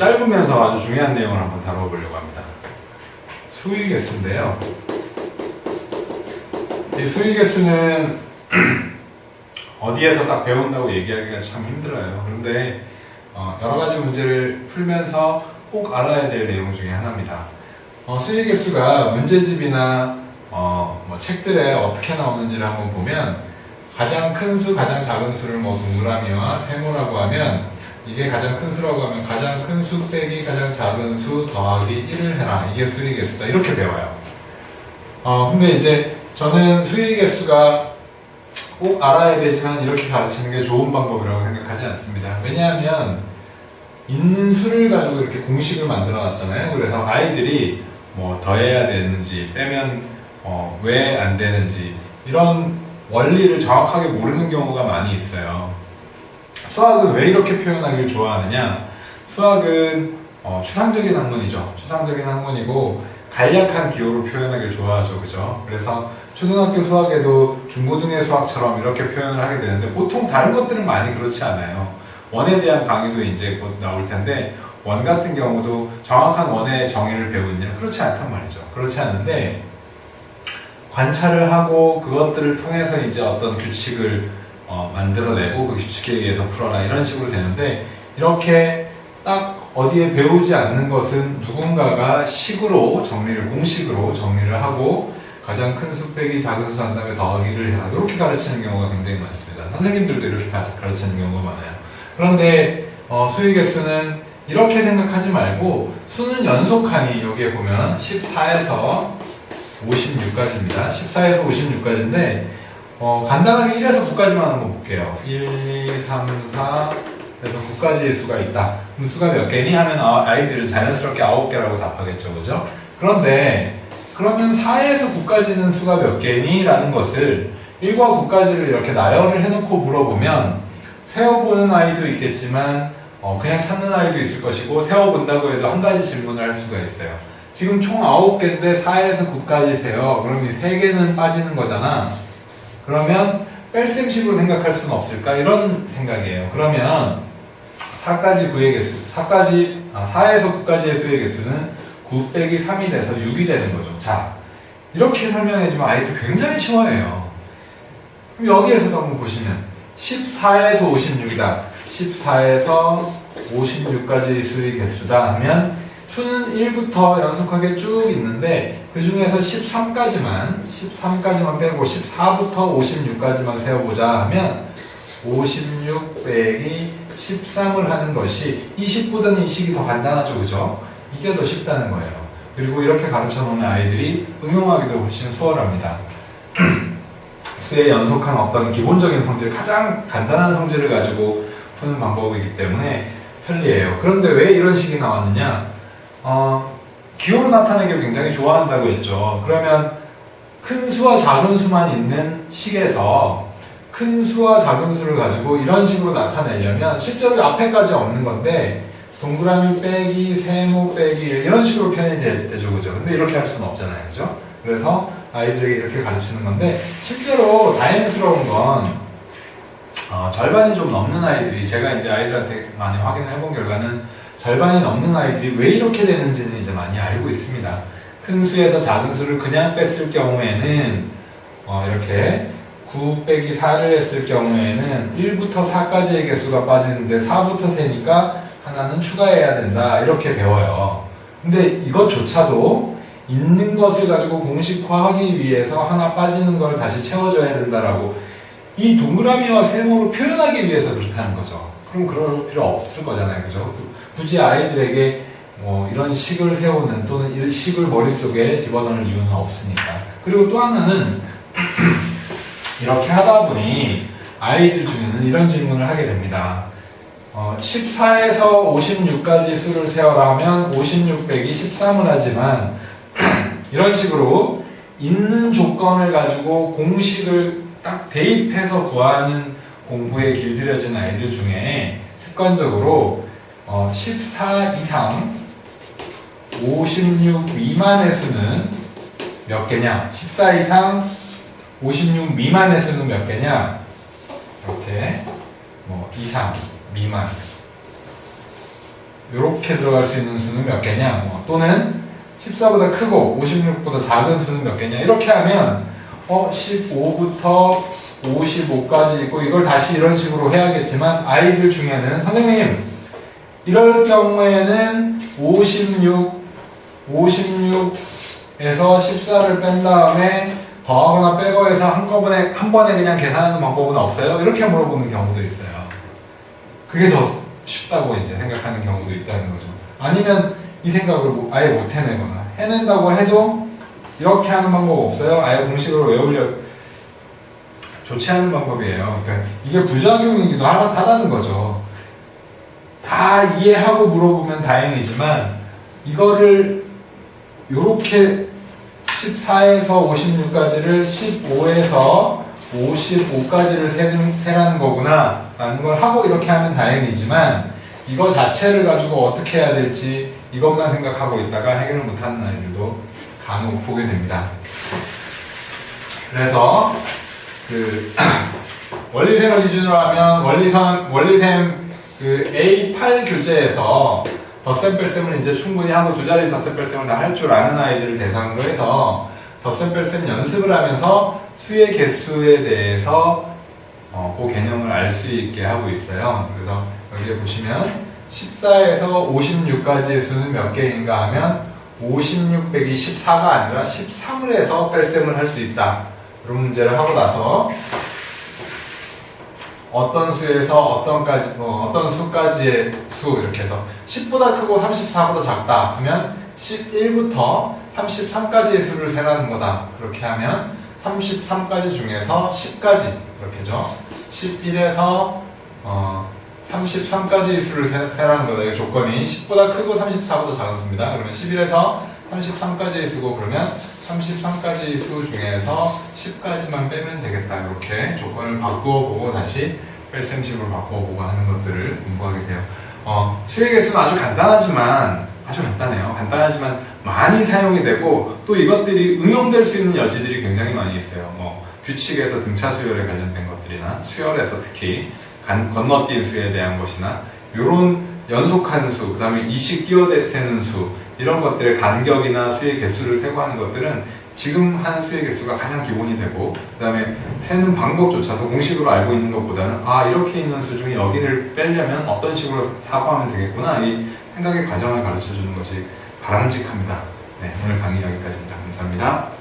짧으면서 아주 중요한 내용을 한번 다뤄보려고 합니다. 수위 개수인데요. 이 수위 개수는 어디에서 딱 배운다고 얘기하기가 참 힘들어요. 그런데 어, 여러 가지 문제를 풀면서 꼭 알아야 될 내용 중에 하나입니다. 어, 수위 개수가 문제집이나 어, 뭐 책들에 어떻게 나오는지를 한번 보면 가장 큰 수, 가장 작은 수를 뭐 동그라미와 세모라고 하면 이게 가장 큰 수라고 하면 가장 큰 수 빼기 가장 작은 수 더하기 1을 해라. 이게 수위 개수다. 이렇게 배워요. 어, 근데 이제 저는 수위 개수가 꼭 알아야 되지만 이렇게 가르치는 게 좋은 방법이라고 생각하지 않습니다. 왜냐하면 있는 수를 가지고 이렇게 공식을 만들어 놨잖아요. 그래서 아이들이 뭐 더해야 되는지 빼면 어, 왜 안 되는지 이런 원리를 정확하게 모르는 경우가 많이 있어요. 수학은 왜 이렇게 표현하기를 좋아하느냐? 수학은 어, 추상적인 학문이죠. 추상적인 학문이고 간략한 기호로 표현하기를 좋아하죠. 그죠? 그래서 초등학교 수학에도 중고등의 수학처럼 이렇게 표현을 하게 되는데 보통 다른 것들은 많이 그렇지 않아요. 원에 대한 강의도 이제 곧 나올 텐데 원 같은 경우도 정확한 원의 정의를 배우느냐? 그렇지 않단 말이죠. 그렇지 않은데 관찰을 하고 그것들을 통해서 이제 어떤 규칙을 어, 만들어내고 그 규칙에 의해서 풀어라 이런 식으로 되는데 이렇게 딱 어디에 배우지 않는 것은 누군가가 식으로 정리를 공식으로 정리를 하고 가장 큰 수 빼기 작은 수 한 다음에 더하기를 해라 이렇게 가르치는 경우가 굉장히 많습니다. 선생님들도 이렇게 가- 가르치는 경우가 많아요. 그런데 어, 수의 개수는 이렇게 생각하지 말고 수는 연속하니 여기에 보면 14에서 56까지입니다. 14에서 56까지인데 어, 간단하게 1에서 9까지만 한번 볼게요. 1, 2, 3, 4, 그래서 9까지의 수가 있다. 그럼 수가 몇 개니? 하면 아, 아이들은 자연스럽게 9개라고 답하겠죠. 그죠? 그런데 그러면 4에서 9까지는 수가 몇 개니? 라는 것을 1과 9까지를 이렇게 나열을 해놓고 물어보면 세어보는 아이도 있겠지만 어, 그냥 찾는 아이도 있을 것이고 세어본다고 해도 한 가지 질문을 할 수가 있어요. 지금 총 9개인데 4에서 9까지 세요. 그럼 이 3개는 빠지는 거잖아. 그러면 뺄셈식으로 생각할 수는 없을까? 이런 생각이에요. 그러면 4까지 9의 개수, 4까지, 아, 4에서 9까지의 수의 개수는 9 빼기 3이 돼서 6이 되는 거죠. 자, 이렇게 설명해주면 아이들 굉장히 쉬워해요. 그럼 여기에서도 한번 보시면 14에서 56이다. 14에서 56까지 수의 개수다 하면 수는 1부터 연속하게 쭉 있는데 그 중에서 13까지만 13까지만 빼고 14부터 56까지만 세워보자 하면 56 빼기 13을 하는 것이 20보다는 이 식이 더 간단하죠 그죠? 이게 더 쉽다는 거예요. 그리고 이렇게 가르쳐 놓으면 아이들이 응용하기도 훨씬 수월합니다. 수의 연속한 어떤 기본적인 성질 가장 간단한 성질을 가지고 푸는 방법이기 때문에 편리해요. 그런데 왜 이런 식이 나왔느냐 어, 기호로 나타내기를 굉장히 좋아한다고 했죠. 그러면 큰 수와 작은 수만 있는 식에서 큰 수와 작은 수를 가지고 이런 식으로 나타내려면 실제로 앞에까지 없는 건데 동그라미 빼기, 세모 빼기 이런 식으로 표현이 될 때죠. 그죠? 근데 이렇게 할 수는 없잖아요. 그죠? 그래서 아이들에게 이렇게 가르치는 건데 실제로 다행스러운 건 어, 절반이 좀 넘는 아이들이 제가 이제 아이들한테 많이 확인을 해본 결과는 절반이 넘는 아이들이 왜 이렇게 되는지는 이제 많이 알고 있습니다. 큰 수에서 작은 수를 그냥 뺐을 경우에는 어, 이렇게 9 빼기 4를 했을 경우에는 1부터 4까지의 개수가 빠지는데 4부터 세니까 하나는 추가해야 된다 이렇게 배워요. 근데 이것조차도 있는 것을 가지고 공식화하기 위해서 하나 빠지는 걸 다시 채워줘야 된다라고 이 동그라미와 세모로 표현하기 위해서 그렇다는 거죠. 그럼 그럴 필요 없을 거잖아요. 그죠? 굳이 아이들에게 뭐 이런 식을 세우는 또는 이 식을 머릿속에 집어넣을 이유는 없으니까. 그리고 또 하나는 이렇게 하다 보니 아이들 중에는 이런 질문을 하게 됩니다. 어, 14에서 56까지 수를 세어라 하면 56 빼기 13을 하지만 이런 식으로 있는 조건을 가지고 공식을 딱 대입해서 구하는 공부에 길들여진 아이들 중에 습관적으로 어, 14 이상 56 미만의 수는 몇 개냐? 14 이상 56 미만의 수는 몇 개냐? 이렇게 뭐 이상, 미만 이렇게 들어갈 수 있는 수는 몇 개냐? 뭐, 또는 14보다 크고 56보다 작은 수는 몇 개냐? 이렇게 하면 어 15부터 55까지 있고 이걸 다시 이런 식으로 해야겠지만 아이들 중에는 선생님 이럴 경우에는 56 56에서 14를 뺀 다음에 더하거나 빼고해서 한꺼번에 한 번에 그냥 계산하는 방법은 없어요? 이렇게 물어보는 경우도 있어요. 그게 더 쉽다고 이제 생각하는 경우도 있다는 거죠. 아니면 이 생각을 뭐 아예 못 해내거나 해낸다고 해도 이렇게 하는 방법 없어요. 아예 공식으로 외우려 않은 방법이에요. 그러니까 이게 부작용이기도 하- 하다는 거죠. 다 이해하고 물어보면 다행이지만 이거를 이렇게 14에서 56까지를 15에서 55까지를 세는, 세라는 거구나 라는 걸 하고 이렇게 하면 다행이지만 이거 자체를 가지고 어떻게 해야 될지 이것만 생각하고 있다가 해결을 못하는 아이들도 간혹 보게 됩니다. 그래서 그 원리셈을 기준으로 하면 원리선 원리셈 그 A8 교재에서 덧셈 뺄셈을 이제 충분히 하고 두 자리 덧셈 뺄셈을 다 할 줄 아는 아이들을 대상으로 해서 덧셈 뺄셈 연습을 하면서 수의 개수에 대해서 어, 그 개념을 알 수 있게 하고 있어요. 그래서 여기에 보시면 14에서 56까지의 수는 몇 개인가 하면 56 빼기 14가 아니라 13을 해서 뺄셈을 할 수 있다. 이런 문제를 하고 나서 어떤 수에서 어떤까지 뭐 어떤 수까지의 수 이렇게 해서 10보다 크고 34보다 작다 하면 11부터 33까지의 수를 세라는 거다. 그렇게 하면 33까지 중에서 10까지 이렇게죠. 11에서 어, 33까지의 수를 세, 세라는 거다. 이 조건이 10보다 크고 34보다 작은 수입니다. 그러면 11에서 33까지의 수고 그러면 33까지 수 중에서 10까지만 빼면 되겠다. 이렇게 조건을 바꾸어 보고 다시 뺄셈식으로 바꾸어 보고 하는 것들을 공부하게 돼요. 어, 수의 개수는 아주 간단하지만 아주 간단해요. 간단하지만 많이 사용이 되고 또 이것들이 응용될 수 있는 여지들이 굉장히 많이 있어요. 뭐 규칙에서 등차 수열에 관련된 것들이나 수열에서 특히 간- 건너뛴 수에 대한 것이나 이런 연속한 수, 그 다음에 이식 끼어세는 수 이런 것들의 간격이나 수의 개수를 세고 하는 것들은 지금 한 수의 개수가 가장 기본이 되고 그 다음에 세는 방법조차도 공식으로 알고 있는 것보다는 아 이렇게 있는 수 중에 여기를 빼려면 어떤 식으로 사고하면 되겠구나 이 생각의 과정을 가르쳐 주는 것이 바람직합니다. 네, 오늘 강의 여기까지입니다. 감사합니다.